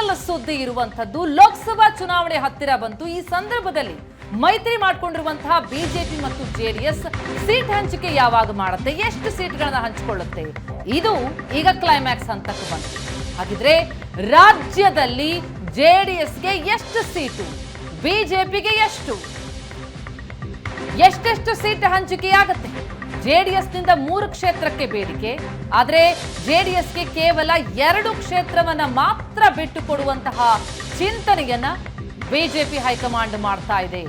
Miracle ಸುದ್ದಿ ಇರುವಂತದ್ದು ಲೋಕಸಭಾ ಚುನಾವಣೆ ಹತ್ತಿರ ಬಂತು ಈ ಸಂದರ್ಭದಲ್ಲಿ ಮೈತ್ರಿ ಮಾಡಿಕೊಂಡಿರುವಂತಹ ಬಿಜೆಪಿ ಮತ್ತು ಜೆಡಿಎಸ್ ಸೀಟ್ ಹಂಚಿಕೆ ಯಾವಾಗ ಮಾಡುತ್ತೆ? ಎಷ್ಟು ಸೀಟ್ಗಳನ್ನ ಹಂಚಿಕೊಳ್ಳುತ್ತೆ? ಇದು ಈಗ ಕ್ಲೈಮ್ಯಾಕ್ಸ್ ಹಂತಕ್ಕೆ ಬಂತು. ಹಾಗಿದ್ರೆ ರಾಜ್ಯದಲ್ಲಿ ಜೆಡಿಎಸ್ಗೆ ಎಷ್ಟು ಸೀಟು? ಬಿಜೆಪಿಗೆ ಎಷ್ಟು? ಎಷ್ಟೆಷ್ಟು ಸೀಟ್ ಹಂಚಿಕೆಯಾಗುತ್ತೆ? ಜೆಡಿಎಸ್ನಿಂದ ಮೂರು ಕ್ಷೇತ್ರಕ್ಕೆ ಬೇಡಿಕೆ, ಆದರೆ ಜೆಡಿಎಸ್ಗೆ ಕೇವಲ ಎರಡು ಕ್ಷೇತ್ರವನ್ನ ಮಾತ್ರ ಬಿಟ್ಟು ಕೊಡುವಂತಹ ಚಿಂತನೆಯನ್ನ ಬಿಜೆಪಿ ಹೈಕಮಾಂಡ್ ಮಾಡ್ತಾ ಇದೆ.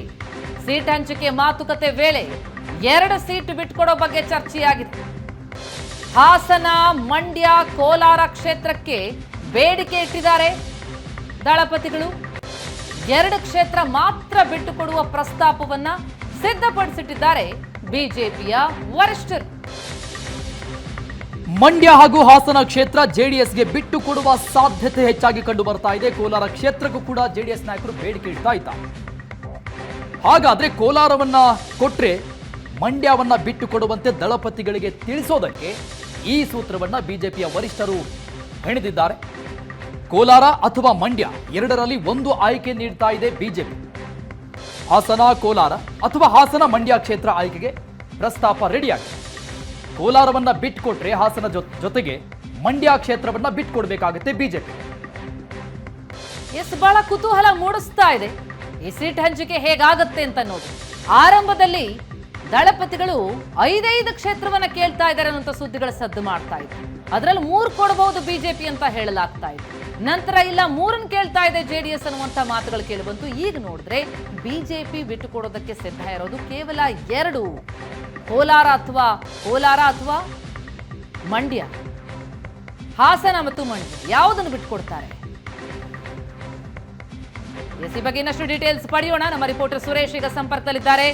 ಸೀಟ್ ಹಂಚಿಕೆ ಮಾತುಕತೆ ವೇಳೆ ಎರಡು ಸೀಟ್ ಬಿಟ್ಕೊಡೋ ಬಗ್ಗೆ ಚರ್ಚೆಯಾಗಿದೆ. ಹಾಸನ, ಮಂಡ್ಯ, ಕೋಲಾರ ಕ್ಷೇತ್ರಕ್ಕೆ ಬೇಡಿಕೆ ಇಟ್ಟಿದ್ದಾರೆ ದಳಪತಿಗಳು. ಎರಡು ಕ್ಷೇತ್ರ ಮಾತ್ರ ಬಿಟ್ಟುಕೊಡುವ ಪ್ರಸ್ತಾಪವನ್ನ ಸಿದ್ಧಪಡಿಸಿಟ್ಟಿದ್ದಾರೆ ಬಿಜೆಪಿಯ ವರಿಷ್ಠರು. ಮಂಡ್ಯ ಹಾಗೂ ಹಾಸನ ಕ್ಷೇತ್ರ ಜೆಡಿಎಸ್ಗೆ ಬಿಟ್ಟು ಕೊಡುವ ಸಾಧ್ಯತೆ ಹೆಚ್ಚಾಗಿ ಕಂಡು ಬರ್ತಾ ಇದೆ. ಕೋಲಾರ ಕ್ಷೇತ್ರಕ್ಕೂ ಕೂಡ ಜೆಡಿಎಸ್ ನಾಯಕರು ಬೇಡಿಕೆ ಇಡ್ತಾ ಇದ್ದಾರೆ ಹಾಗಾದ್ರೆ ಕೋಲಾರವನ್ನ ಕೊಟ್ರೆ ಮಂಡ್ಯವನ್ನ ಬಿಟ್ಟು ಕೊಡುವಂತೆ ದಳಪತಿಗಳಿಗೆ ತಿಳಿಸೋದಕ್ಕೆ ಈ ಸೂತ್ರವನ್ನ ಬಿಜೆಪಿಯ ವರಿಷ್ಠರು ಹೆಣೆದಿದ್ದಾರೆ. ಕೋಲಾರ ಅಥವಾ ಮಂಡ್ಯ ಎರಡರಲ್ಲಿ ಒಂದು ಆಯ್ಕೆ ನೀಡ್ತಾ ಇದೆ ಬಿಜೆಪಿ. ಹಾಸನ ಕೋಲಾರ ಅಥವಾ ಹಾಸನ ಮಂಡ್ಯ ಕ್ಷೇತ್ರ ಆಯ್ಕೆಗೆ ಪ್ರಸ್ತಾಪ ರೆಡಿಯಾಗಿದೆ. ಕೋಲಾರವನ್ನ ಬಿಟ್ಕೊಟ್ರೆ ಹಾಸನ ಜೊತೆಗೆ ಮಂಡ್ಯ ಕ್ಷೇತ್ರವನ್ನ ಬಿಟ್ಟುಕೊಡ್ಬೇಕಾಗುತ್ತೆ ಬಿಜೆಪಿ. ಎಸ್ ಬಹಳ ಕುತೂಹಲ ಮೂಡಿಸ್ತಾ ಇದೆ. ಈ ಸೀಟ್ ಹಂಚಿಕೆ ಹೇಗಾಗುತ್ತೆ ಅಂತ ನೋಡಿ. ಆರಂಭದಲ್ಲಿ ದಳಪತಿಗಳು ಐದೈದು ಕ್ಷೇತ್ರವನ್ನ ಕೇಳ್ತಾ ಇದ್ದಾರೆ ಅನ್ನುವಂಥ ಸುದ್ದಿಗಳು ಸದ್ದು ಮಾಡ್ತಾ ಇತ್ತು. ಅದರಲ್ಲಿ ಮೂರು ಕೊಡಬಹುದು ಬಿಜೆಪಿ ಅಂತ ಹೇಳಲಾಗ್ತಾ ಇತ್ತು. ನಂತರ ಇಲ್ಲ, ಮೂರನ್ನು ಕೇಳ್ತಾ ಇದೆ ಜೆ ಡಿ ಎಸ್ ಅನ್ನುವಂಥ ಮಾತುಗಳು ಕೇಳಿ ಬಂತು. ಈಗ ನೋಡಿದ್ರೆ ಬಿಜೆಪಿ ಬಿಟ್ಟು ಕೊಡೋದಕ್ಕೆ ಸಿದ್ಧ ಇರೋದು ಕೇವಲ ಎರಡು. ಕೋಲಾರ ಅಥವಾ ಕೋಲಾರ ಅಥವಾ ಮಂಡ್ಯ. ಹಾಸನ ಮತ್ತು ಮಂಡ್ಯ ಯಾವುದನ್ನು ಬಿಟ್ಟುಕೊಡ್ತಾರೆ ಎಸ್ ಬಗ್ಗೆ ಇನ್ನಷ್ಟು ಡೀಟೇಲ್ಸ್ ಪಡೆಯೋಣ. ನಮ್ಮ ರಿಪೋರ್ಟರ್ ಸುರೇಶ್ ಈಗ ಸಂಪರ್ಕದಲ್ಲಿದ್ದಾರೆ.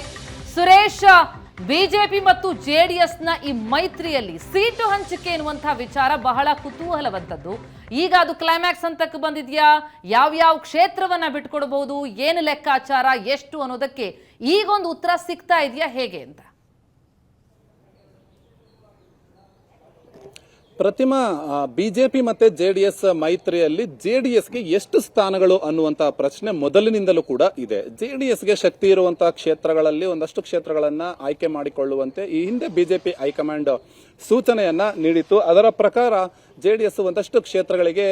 ಸುರೇಶ್ ಬಿಜೆಪಿ ಮತ್ತು ಜೆ ಡಿ ಎಸ್ನ ಈ ಮೈತ್ರಿಯಲ್ಲಿ ಸೀಟು ಹಂಚಿಕೆ ಎನ್ನುವಂತಹ ವಿಚಾರ ಬಹಳ ಕುತೂಹಲವಂತದ್ದು. ಈಗ ಅದು ಕ್ಲೈಮ್ಯಾಕ್ಸ್ ಹಂತಕ್ಕೆ ಬಂದಿದೆಯಾ? ಯಾವ್ಯಾವ ಕ್ಷೇತ್ರವನ್ನ ಬಿಟ್ಕೊಡ್ಬಹುದು ಏನು ಲೆಕ್ಕಾಚಾರ? ಎಷ್ಟು ಅನ್ನೋದಕ್ಕೆ ಈಗೊಂದು ಉತ್ತರ ಸಿಗ್ತಾ ಇದೆಯಾ ಹೇಗೆ ಅಂತ? ಪ್ರತಿಮಾ ಬಿಜೆಪಿ ಮತ್ತೆ ಜೆಡಿಎಸ್ ಮೈತ್ರಿಯಲ್ಲಿ ಜೆಡಿಎಸ್ಗೆ ಎಷ್ಟು ಸ್ಥಾನಗಳು ಅನ್ನುವಂತಹ ಪ್ರಶ್ನೆ ಮೊದಲಿನಿಂದಲೂ ಕೂಡ ಇದೆ. ಜೆಡಿಎಸ್ಗೆ ಶಕ್ತಿ ಇರುವಂತಹ ಕ್ಷೇತ್ರಗಳಲ್ಲಿ ಒಂದಷ್ಟು ಕ್ಷೇತ್ರಗಳನ್ನ ಆಯ್ಕೆ ಮಾಡಿಕೊಳ್ಳುವಂತೆ ಈ ಹಿಂದೆ ಬಿಜೆಪಿ ಹೈಕಮಾಂಡ್ ಸೂಚನೆಯನ್ನ ನೀಡಿತ್ತು. ಅದರ ಪ್ರಕಾರ ಜೆಡಿಎಸ್ ಒಂದಷ್ಟು ಕ್ಷೇತ್ರಗಳಿಗೆ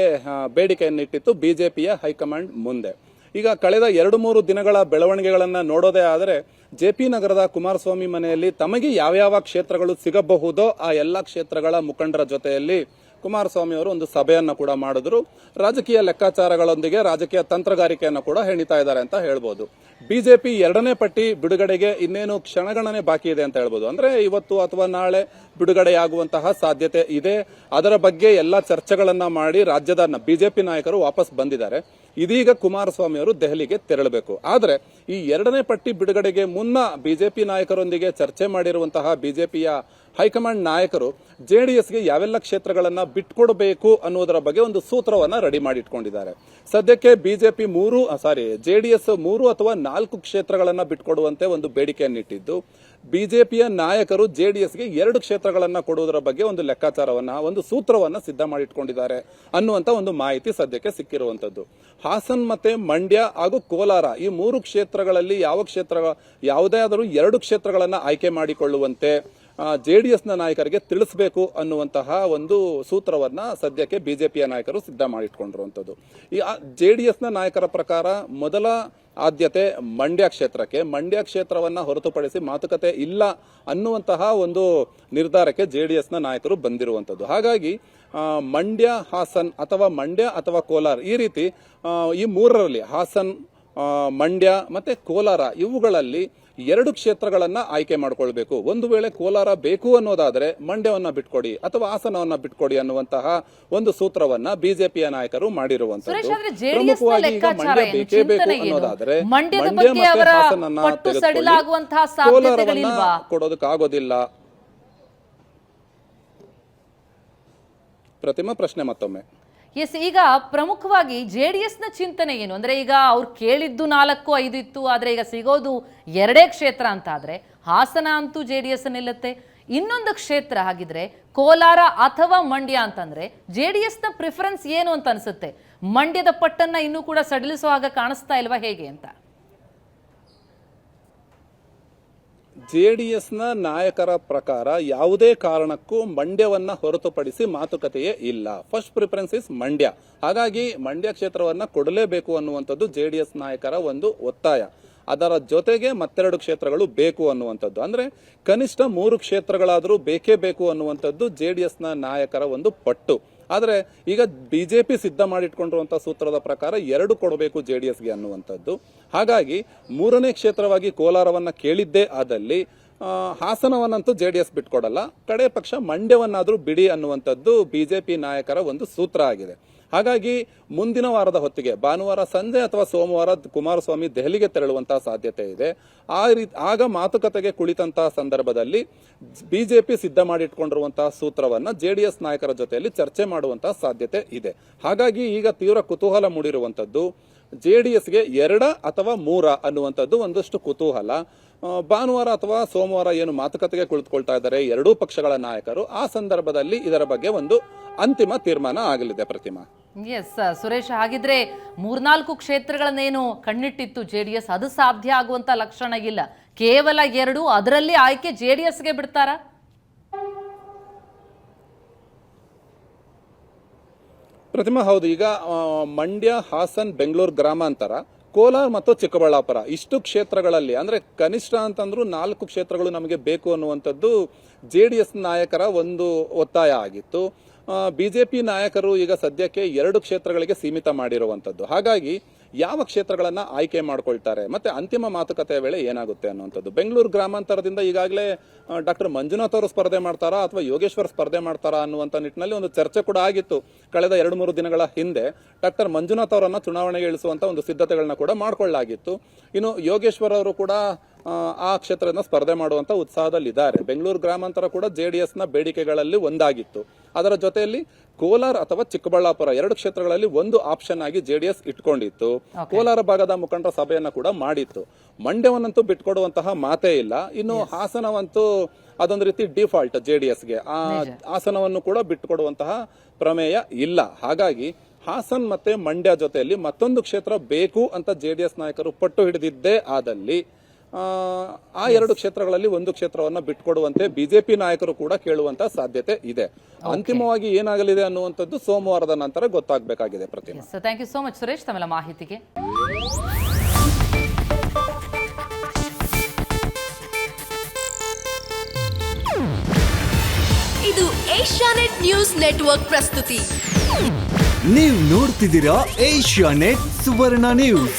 ಬೇಡಿಕೆಯನ್ನು ಇಟ್ಟಿತ್ತು ಬಿಜೆಪಿಯ ಹೈಕಮಾಂಡ್ ಮುಂದೆ. ಈಗ ಕಳೆದ ಎರಡು ಮೂರು ದಿನಗಳ ಬೆಳವಣಿಗೆಗಳನ್ನು ನೋಡೋದೇ ಆದರೆ ಜೆ ಪಿ ನಗರದ ಕುಮಾರಸ್ವಾಮಿ ಮನೆಯಲ್ಲಿ ತಮಗೆ ಯಾವ್ಯಾವ ಕ್ಷೇತ್ರಗಳು ಸಿಗಬಹುದೋ ಆ ಎಲ್ಲ ಕ್ಷೇತ್ರಗಳ ಮುಖಂಡರ ಜೊತೆಯಲ್ಲಿ ಕುಮಾರಸ್ವಾಮಿ ಅವರು ಒಂದು ಸಭೆಯನ್ನು ಕೂಡ ಮಾಡಿದ್ರು. ರಾಜಕೀಯ ಲೆಕ್ಕಾಚಾರಗಳೊಂದಿಗೆ ರಾಜಕೀಯ ತಂತ್ರಗಾರಿಕೆಯನ್ನು ಕೂಡ ಹೆಣಿತಾ ಇದ್ದಾರೆ ಅಂತ ಹೇಳ್ಬೋದು. ಬಿಜೆಪಿ ಎರಡನೇ ಪಟ್ಟಿ ಬಿಡುಗಡೆಗೆ ಇನ್ನೇನು ಕ್ಷಣಗಣನೆ ಬಾಕಿ ಇದೆ ಅಂತ ಹೇಳ್ಬೋದು. ಅಂದ್ರೆ ಇವತ್ತು ಅಥವಾ ನಾಳೆ ಬಿಡುಗಡೆಯಾಗುವಂತಹ ಸಾಧ್ಯತೆ ಇದೆ. ಅದರ ಬಗ್ಗೆ ಎಲ್ಲ ಚರ್ಚೆಗಳನ್ನ ಮಾಡಿ ರಾಜ್ಯದ ಬಿಜೆಪಿ ನಾಯಕರು ವಾಪಸ್ ಬಂದಿದ್ದಾರೆ. ಇದೀಗ ಕುಮಾರಸ್ವಾಮಿ ಅವರು ದೆಹಲಿಗೆ ತೆರಳಬೇಕು. ಆದರೆ ಈ ಎರಡನೇ ಪಟ್ಟಿ ಬಿಡುಗಡೆಗೆ ಮುನ್ನ ಬಿಜೆಪಿ ನಾಯಕರೊಂದಿಗೆ ಚರ್ಚೆ ಮಾಡಿರುವಂತಹ ಬಿಜೆಪಿಯ ಹೈಕಮಾಂಡ್ ನಾಯಕರು ಜೆಡಿಎಸ್ಗೆ ಯಾವೆಲ್ಲ ಕ್ಷೇತ್ರಗಳನ್ನು ಬಿಟ್ಕೊಡಬೇಕು ಅನ್ನೋದರ ಬಗ್ಗೆ ಒಂದು ಸೂತ್ರವನ್ನ ರೆಡಿ ಮಾಡಿಟ್ಕೊಂಡಿದ್ದಾರೆ. ಸದ್ಯಕ್ಕೆ ಬಿಜೆಪಿ ಮೂರು ಸಾರಿ, ಜೆಡಿಎಸ್ ಮೂರು ಅಥವಾ ನಾಲ್ಕು ಕ್ಷೇತ್ರಗಳನ್ನು ಬಿಟ್ಕೊಡುವಂತೆ ಒಂದು ಬೇಡಿಕೆಯನ್ನಿಟ್ಟಿದ್ದು. ಬಿಜೆಪಿಯ ನಾಯಕರು ಜೆ ಡಿ ಎಸ್ಗೆ ಎರಡು ಕ್ಷೇತ್ರಗಳನ್ನು ಕೊಡುವುದರ ಬಗ್ಗೆ ಒಂದು ಲೆಕ್ಕಾಚಾರವನ್ನ, ಒಂದು ಸೂತ್ರವನ್ನ ಸಿದ್ಧ ಮಾಡಿಟ್ಕೊಂಡಿದ್ದಾರೆ ಅನ್ನುವಂತ ಒಂದು ಮಾಹಿತಿ ಸದ್ಯಕ್ಕೆ ಸಿಕ್ಕಿರುವಂತದ್ದು. ಹಾಸನ್ ಮತ್ತೆ ಮಂಡ್ಯ ಹಾಗೂ ಕೋಲಾರ ಈ ಮೂರು ಕ್ಷೇತ್ರಗಳಲ್ಲಿ ಯಾವ ಕ್ಷೇತ್ರ, ಯಾವುದೇ ಆದರೂ ಎರಡು ಕ್ಷೇತ್ರಗಳನ್ನು ಆಯ್ಕೆ ಮಾಡಿಕೊಳ್ಳುವಂತೆ ಜೆಡಿಎಸ್ನ ನಾಯಕರಿಗೆ ತಿಳಿಸಬೇಕು ಅನ್ನುವಂತಹ ಒಂದು ಸೂತ್ರವನ್ನ ಸದ್ಯಕ್ಕೆ ಬಿಜೆಪಿಯ ನಾಯಕರು ಸಿದ್ಧ ಮಾಡಿಟ್ಕೊಂಡಿರುವಂತದ್ದು ಈ ಜೆ ಡಿ ಎಸ್ನ ನಾಯಕರ ಪ್ರಕಾರ ಮೊದಲ ಆದ್ಯತೆ ಮಂಡ್ಯ ಕ್ಷೇತ್ರಕ್ಕೆ, ಮಂಡ್ಯ ಕ್ಷೇತ್ರವನ್ನ ಹೊರತುಪಡಿಸಿ ಮಾತುಕತೆ ಇಲ್ಲ ಅನ್ನುವಂತಹ ಒಂದು ನಿರ್ಧಾರಕ್ಕೆ ಜೆ ಡಿ ಎಸ್ನ ನಾಯಕರು ಬಂದಿರುವಂತದ್ದು ಹಾಗಾಗಿ ಮಂಡ್ಯ, ಹಾಸನ್ ಅಥವಾ ಮಂಡ್ಯ ಅಥವಾ ಕೋಲಾರ ಈ ರೀತಿ ಈ ಮೂರರಲ್ಲಿ ಹಾಸನ್ ಮಂಡ್ಯ ಮತ್ತೆ ಕೋಲಾರ ಇವುಗಳಲ್ಲಿ ಎರಡು ಕ್ಷೇತ್ರಗಳನ್ನ ಆಯ್ಕೆ ಮಾಡ್ಕೊಳ್ಬೇಕು. ಒಂದು ವೇಳೆ ಕೋಲಾರ ಬೇಕು ಅನ್ನೋದಾದ್ರೆ ಮಂಡ್ಯವನ್ನ ಬಿಟ್ಕೊಡಿ ಅಥವಾ ಹಾಸನವನ್ನ ಬಿಟ್ಕೊಡಿ ಅನ್ನುವಂತಹ ಒಂದು ಸೂತ್ರವನ್ನ ಬಿಜೆಪಿಯ ನಾಯಕರು ಮಾಡಿರುವಂತದ್ದು ಪ್ರಮುಖವಾಗಿ ಈಗ ಮಂಡ್ಯ ಬೇಕೇ ಬೇಕು ಅನ್ನೋದಾದ್ರೆ ಮಂಡ್ಯ ಮತ್ತೆ ಹಾಸನನ್ನ ತೆಗೆದುಕೊಳ್ಳಿ. ಕೋಲಾರವನ್ನ ಕೊಡೋದಕ್ಕಾಗೋದಿಲ್ಲ. ಪ್ರತಿಮಾ ಪ್ರಶ್ನೆ ಮತ್ತೊಮ್ಮೆ. ಎಸ್, ಈಗ ಪ್ರಮುಖವಾಗಿ ಜೆ ಡಿ ಎಸ್ನ ಚಿಂತನೆ ಏನು? ಅಂದ್ರೆ ಈಗ ಅವ್ರು ಕೇಳಿದ್ದು ನಾಲ್ಕು, ಐದು ಇತ್ತು, ಆದರೆ ಈಗ ಸಿಗೋದು ಎರಡೇ ಕ್ಷೇತ್ರ ಅಂತ ಆದರೆ ಹಾಸನ ಅಂತೂ ಜೆ ಡಿ ಎಸ್ ನಿಲ್ಲುತ್ತೆ. ಇನ್ನೊಂದು ಕ್ಷೇತ್ರ ಹಾಗಿದ್ರೆ ಕೋಲಾರ ಅಥವಾ ಮಂಡ್ಯ ಅಂತಂದ್ರೆ ಜೆ ಡಿ ಎಸ್ನ ಪ್ರಿಫರೆನ್ಸ್ ಏನು ಅಂತ ಅನಿಸುತ್ತೆ? ಮಂಡ್ಯದ ಪಟ್ಟನ್ನ ಇನ್ನೂ ಕೂಡ ಸಡಿಲಿಸುವಾಗ ಕಾಣಿಸ್ತಾ ಇಲ್ವಾ ಹೇಗೆ ಅಂತ? ಜೆಡಿಎಸ್ ಎಸ್ನ ನಾಯಕರ ಪ್ರಕಾರ ಯಾವುದೇ ಕಾರಣಕ್ಕೂ ಮಂಡ್ಯವನ್ನ ಹೊರತುಪಡಿಸಿ ಮಾತುಕತೆಯೇ ಇಲ್ಲ. First preference is Mandya. ಹಾಗಾಗಿ ಮಂಡ್ಯ ಕ್ಷೇತ್ರವನ್ನ ಕೊಡಲೇಬೇಕು ಅನ್ನುವಂಥದ್ದು ಜೆಡಿಎಸ್ ನಾಯಕರ ಒಂದು ಒತ್ತಾಯ. ಅದರ ಜೊತೆಗೆ ಮತ್ತೆರಡು ಕ್ಷೇತ್ರಗಳು ಬೇಕು ಅನ್ನುವಂಥದ್ದು. ಅಂದ್ರೆ ಕನಿಷ್ಠ ಮೂರು ಕ್ಷೇತ್ರಗಳಾದರೂ ಬೇಕೇ ಬೇಕು ಅನ್ನುವಂಥದ್ದು ಜೆ ಡಿ ಎಸ್ನ ನಾಯಕರ ಒಂದು ಪಟ್ಟು. ಆದರೆ ಈಗ ಬಿಜೆಪಿ ಸಿದ್ಧ ಮಾಡಿಟ್ಕೊಂಡಿರುವಂಥ ಸೂತ್ರದ ಪ್ರಕಾರ ಎರಡು ಕೊಡಬೇಕು ಜೆ ಡಿ ಎಸ್ಗೆ ಅನ್ನುವಂಥದ್ದು. ಹಾಗಾಗಿ ಮೂರನೇ ಕ್ಷೇತ್ರವಾಗಿ ಕೋಲಾರವನ್ನ ಕೇಳಿದ್ದೇ ಆದಲ್ಲಿ ಹಾಸನವನ್ನಂತೂ ಜೆ ಡಿ ಎಸ್ ಬಿಟ್ಕೊಡಲ್ಲ, ಕಡೆ ಪಕ್ಷ ಮಂಡ್ಯವನ್ನಾದರೂ ಬಿಡಿ ಅನ್ನುವಂಥದ್ದು ಬಿಜೆಪಿ ನಾಯಕರ ಒಂದು ಸೂತ್ರ ಆಗಿದೆ. ಹಾಗಾಗಿ ಮುಂದಿನ ವಾರದ ಹೊತ್ತಿಗೆ ಭಾನುವಾರ, ಸಂಜೆ ಅಥವಾ ಸೋಮವಾರ ಕುಮಾರಸ್ವಾಮಿ ದೆಹಲಿಗೆ ತೆರಳುವಂತಹ ಸಾಧ್ಯತೆ ಇದೆ. ಆ ರೀತಿ, ಆಗ ಮಾತುಕತೆಗೆ ಕುಳಿತಂತಹ ಸಂದರ್ಭದಲ್ಲಿ ಬಿಜೆಪಿ ಸಿದ್ಧ ಮಾಡಿಟ್ಕೊಂಡಿರುವಂತಹ ಸೂತ್ರವನ್ನ ಜೆಡಿಎಸ್ ನಾಯಕರ ಜೊತೆಯಲ್ಲಿ ಚರ್ಚೆ ಮಾಡುವಂತಹ ಸಾಧ್ಯತೆ ಇದೆ. ಹಾಗಾಗಿ ಈಗ ತೀವ್ರ ಕುತೂಹಲ ಮೂಡಿರುವಂತದ್ದು ಜೆಡಿಎಸ್ಗೆ ಎರಡ ಅಥವಾ ಮೂರ ಅನ್ನುವಂಥದ್ದು ಒಂದಷ್ಟು ಕುತೂಹಲ. ಭಾನುವಾರ ಅಥವಾ ಸೋಮವಾರ ಏನು ಮಾತುಕತೆಗೆ ಕುಳಿತುಕೊಳ್ತಾ ಇದ್ದಾರೆ ಎರಡೂ ಪಕ್ಷಗಳ ನಾಯಕರು ಆ ಸಂದರ್ಭದಲ್ಲಿ ಇದರ ಬಗ್ಗೆ ಒಂದು ಅಂತಿಮ ತೀರ್ಮಾನ ಆಗಲಿದೆ ಪ್ರತಿಮಾ. ಎಸ್ ಸುರೇಶ್ ಹಾಗಿದ್ರೆ ಮೂರ್ನಾಲ್ಕು ಕ್ಷೇತ್ರಗಳನ್ನೇನು ಕಣ್ಣಿಟ್ಟಿತ್ತು ಜೆ ಡಿ ಎಸ್ ಅದು ಸಾಧ್ಯ ಆಗುವಂತ ಲಕ್ಷಣ ಇಲ್ಲ. ಕೇವಲ ಎರಡು ಅದರಲ್ಲಿ ಆಯ್ಕೆ ಜೆ ಡಿ ಎಸ್ಗೆ ಬಿಡ್ತಾರಾ? ಪ್ರತಿಮಾ ಹೌದು. ಈಗ ಮಂಡ್ಯ ಹಾಸನ್ ಬೆಂಗಳೂರು ಗ್ರಾಮಾಂತರ ಕೋಲಾರ ಮತ್ತು ಚಿಕ್ಕಬಳ್ಳಾಪುರ. ಇಷ್ಟು ಕ್ಷೇತ್ರಗಳಲ್ಲಿ, ಅಂದ್ರೆ ಕನಿಷ್ಠ ಅಂತಂದ್ರೂ ನಾಲ್ಕು ಕ್ಷೇತ್ರಗಳು ನಮಗೆ ಬೇಕು ಅನ್ನುವಂಥದ್ದು ಜೆ ಡಿ ಎಸ್ ನಾಯಕರ ಒಂದು ಒತ್ತಾಯ ಆಗಿತ್ತು. ಬಿಜೆಪಿ ನಾಯಕರು ಈಗ ಸದ್ಯಕ್ಕೆ ಎರಡು ಕ್ಷೇತ್ರಗಳಿಗೆ ಸೀಮಿತ ಮಾಡಿರುವಂಥದ್ದು. ಹಾಗಾಗಿ ಯಾವ ಕ್ಷೇತ್ರಗಳನ್ನು ಆಯ್ಕೆ ಮಾಡ್ಕೊಳ್ತಾರೆ? ಮತ್ತೆ ಅಂತಿಮ ಮಾತುಕತೆಯ ವೇಳೆ ಏನಾಗುತ್ತೆ ಅನ್ನುವಂಥದ್ದು. ಬೆಂಗಳೂರು ಗ್ರಾಮಾಂತರದಿಂದ ಈಗಾಗಲೇ ಡಾಕ್ಟರ್ ಮಂಜುನಾಥ್ ಅವರು ಸ್ಪರ್ಧೆ ಮಾಡ್ತಾರಾ ಅಥವಾ ಯೋಗೇಶ್ವರ್ ಸ್ಪರ್ಧೆ ಮಾಡ್ತಾರಾ ಅನ್ನುವಂಥ ನಿಟ್ಟಿನಲ್ಲಿ ಒಂದು ಚರ್ಚೆ ಕೂಡ ಆಗಿತ್ತು ಕಳೆದ ಎರಡು ಮೂರು ದಿನಗಳ ಹಿಂದೆ. ಡಾಕ್ಟರ್ ಮಂಜುನಾಥ್ ಅವರನ್ನು ಚುನಾವಣೆಗೆ ಇಳಿಸುವಂತ ಒಂದು ಸಿದ್ಧತೆಗಳನ್ನ ಕೂಡ ಮಾಡ್ಕೊಳ್ಳಲಾಗಿತ್ತು ಇನ್ನು ಯೋಗೇಶ್ವರ್ ಅವರು ಕೂಡ ಆ, ಕ್ಷೇತ್ರದ ಸ್ಪರ್ಧೆ ಮಾಡುವಂತ ಉತ್ಸಾಹದಲ್ಲಿದ್ದಾರೆ. ಬೆಂಗಳೂರು ಗ್ರಾಮಾಂತರ ಕೂಡ ಜೆಡಿಎಸ್ನ ಬೇಡಿಕೆಗಳಲ್ಲಿ ಒಂದಾಗಿತ್ತು. ಅದರ ಜೊತೆಯಲ್ಲಿ ಕೋಲಾರ ಅಥವಾ ಚಿಕ್ಕಬಳ್ಳಾಪುರ ಎರಡು ಕ್ಷೇತ್ರಗಳಲ್ಲಿ ಒಂದು ಆಪ್ಷನ್ ಆಗಿ ಜೆಡಿಎಸ್ ಇಟ್ಕೊಂಡಿತ್ತು. ಕೋಲಾರ ಭಾಗದ ಮುಖಂಡರ ಸಭೆಯನ್ನ ಕೂಡ ಮಾಡಿತ್ತು. ಮಂಡ್ಯವನ್ನಂತೂ ಬಿಟ್ಕೊಡುವಂತಹ ಮಾತೇ ಇಲ್ಲ. ಇನ್ನು ಹಾಸನವಂತೂ ಅದೊಂದು ರೀತಿ ಡಿಫಾಲ್ಟ್ ಎಸ್ಗೆ. ಆ ಹಾಸನವನ್ನು ಕೂಡ ಬಿಟ್ಟುಕೊಡುವಂತಹ ಪ್ರಮೇಯ ಇಲ್ಲ. ಹಾಗಾಗಿ ಹಾಸನ್ ಮತ್ತೆ ಮಂಡ್ಯ ಜೊತೆಯಲ್ಲಿ ಮತ್ತೊಂದು ಕ್ಷೇತ್ರ ಬೇಕು ಅಂತ ಜೆಡಿಎಸ್ ನಾಯಕರು ಪಟ್ಟು ಹಿಡಿದಿದ್ದೇ ಆದಲ್ಲಿ ಆ, ಆ ಎರಡು ಕ್ಷೇತ್ರಗಳಲ್ಲಿ ಒಂದು ಕ್ಷೇತ್ರವನ್ನ ಬಿಟ್ಕೊಡುವಂತೆ ಬಿಜೆಪಿ ನಾಯಕರು ಕೂಡ ಕೇಳುವಂತ ಸಾಧ್ಯತೆ ಇದೆ. ಅಂತಿಮವಾಗಿ ಏನಾಗಲಿದೆ ಅನ್ನುವಂಥದ್ದು ಸೋಮವಾರದ ನಂತರ ಗೊತ್ತಾಗಬೇಕಾಗಿದೆ Pratima. Yes thank you so much Suresh ತಮ್ಮ ಮಾಹಿತಿಗೆ. ಇದು ಏಷ್ಯಾನೆಟ್ ನ್ಯೂಸ್ ನೆಟ್ವರ್ಕ್ ಪ್ರಸ್ತುತಿ. ನೀವು ನೋಡ್ತಿದ್ದೀರಾ ಏಷ್ಯಾ ನೆಟ್ ಸುವರ್ಣ ನ್ಯೂಸ್.